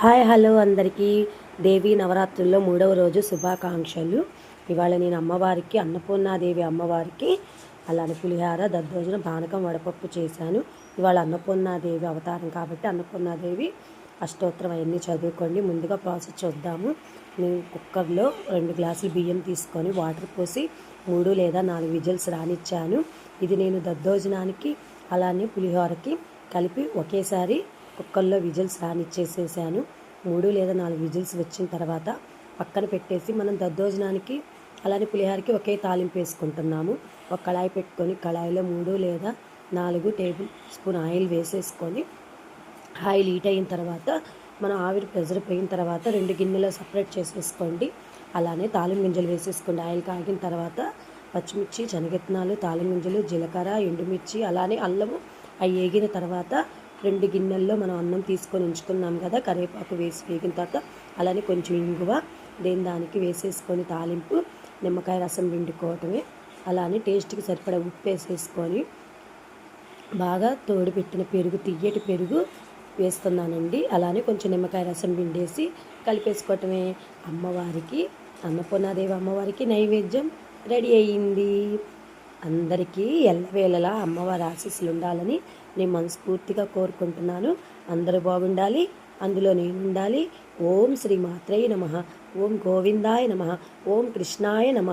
Hi hello అందరికీ. దేవి నవరాత్రుల్లో మూడవ రోజు శుభాకాంక్షలు. ఇవాళ నేను అమ్మవారికి అన్నపూర్ణాదేవి అమ్మవారికి అలానే పులిహార దద్దోజనం పానకం వడపప్పు చేశాను. ఇవాళ అన్నపూర్ణాదేవి అవతారం కాబట్టి అన్నపూర్ణాదేవి అష్టోత్తరం అవన్నీ చదువుకోండి. ముందుగా ప్రాసెస్ చూద్దాము. నేను కుక్కర్లో రెండు గ్లాసులు బియ్యం తీసుకొని వాటర్ పోసి మూడు లేదా నాలుగు విజిల్స్ రానిచ్చాను. ఇది నేను దద్దోజనానికి అలానే పులిహోరకి కలిపి ఒకేసారి కుక్కర్లో విజిల్స్ రానిచ్చేసేసాను. మూడు లేదా నాలుగు విజిల్స్ వచ్చిన తర్వాత పక్కన పెట్టేసి మనం దద్దోజనానికి అలానే పులిహారకి ఒకే తాలింపు వేసుకుంటున్నాము. ఒక కళాయి పెట్టుకొని కళాయిలో మూడు లేదా నాలుగు టేబుల్ స్పూన్ ఆయిల్ వేసేసుకొని ఆయిల్ హీట్ అయిన తర్వాత మనం ఆవిరి ప్రెజర్ పోయిన తర్వాత రెండు గిన్నెలో సపరేట్ చేసేసుకోండి. అలానే తాలిం గింజలు వేసేసుకోండి. ఆయిల్ కాగిన తర్వాత పచ్చిమిర్చి శనగెత్తనాలు తాలిం గింజలు జీలకర్ర ఎండుమిర్చి అలానే అల్లము అవి వేగిన తర్వాత రెండు గిన్నెల్లో మనం అన్నం తీసుకొని ఉంచుకున్నాం కదా కరివేపాకు వేసి వేగిన తర్వాత అలానే కొంచెం ఇంగువ దేని దానికి వేసేసుకొని తాలింపు నిమ్మకాయ రసం పిండుకోవటమే. అలానే టేస్ట్కి సరిపడా ఉప్పు వేసేసుకొని బాగా తోడుపెట్టిన పెరుగు తియ్యటి పెరుగు వేస్తున్నానండి. అలానే కొంచెం నిమ్మకాయ రసం పిండేసి కలిపేసుకోవటమే. అమ్మవారికి అన్నపూర్ణాదేవి అమ్మవారికి నైవేద్యం రెడీ అయ్యింది అందరికీ ఎల్లవేళలా అమ్మవారి ఆశీస్సులు ఉండాలని నేను మనస్ఫూర్తిగా కోరుకుంటున్నాను. అందరూ బాగుండాలి అందులో నేను ఉండాలి ఓం శ్రీ మాత్రేయ నమ ఓం గోవిందాయ నమ ఓం కృష్ణాయ నమ.